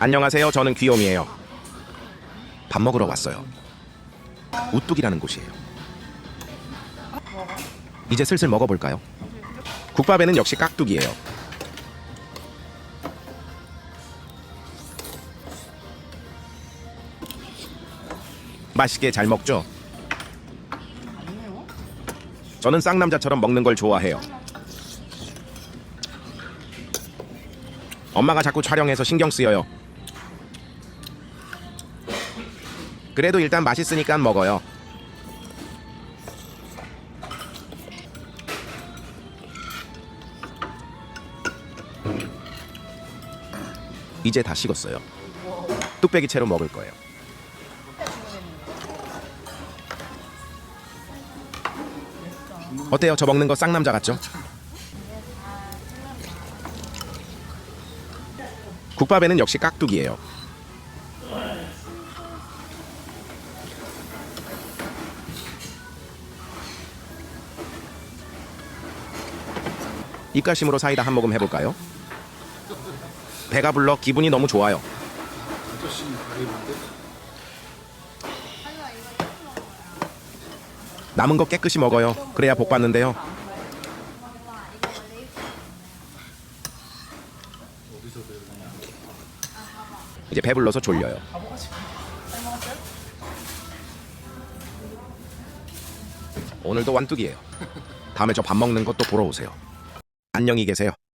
안녕하세요. 저는 귀요미예요. 밥 먹으러 왔어요. 우뚝이라는 곳이에요. 이제 슬슬 먹어볼까요? 국밥에는 역시 깍두기예요. 맛있게 잘 먹죠? 저는 쌍남자처럼 먹는 걸 좋아해요. 엄마가 자꾸 촬영해서 신경 쓰여요. 그래도 일단 맛있으니까 먹어요. 이제 다 식었어요. 뚝배기 채로 먹을 거예요. 어때요? 저 먹는 거 쌍남자 같죠? 국밥에는 역시 깍두기예요. 입가심으로 사이다 한 모금 해볼까요? 배가 불러 기분이 너무 좋아요. 남은 거 깨끗이 먹어요. 그래야 복 받는데요. 이제 배불러서 졸려요. 오늘도 완뚝이에요. 다음에 저 밥 먹는 것도 보러 오세요. 안녕히 계세요.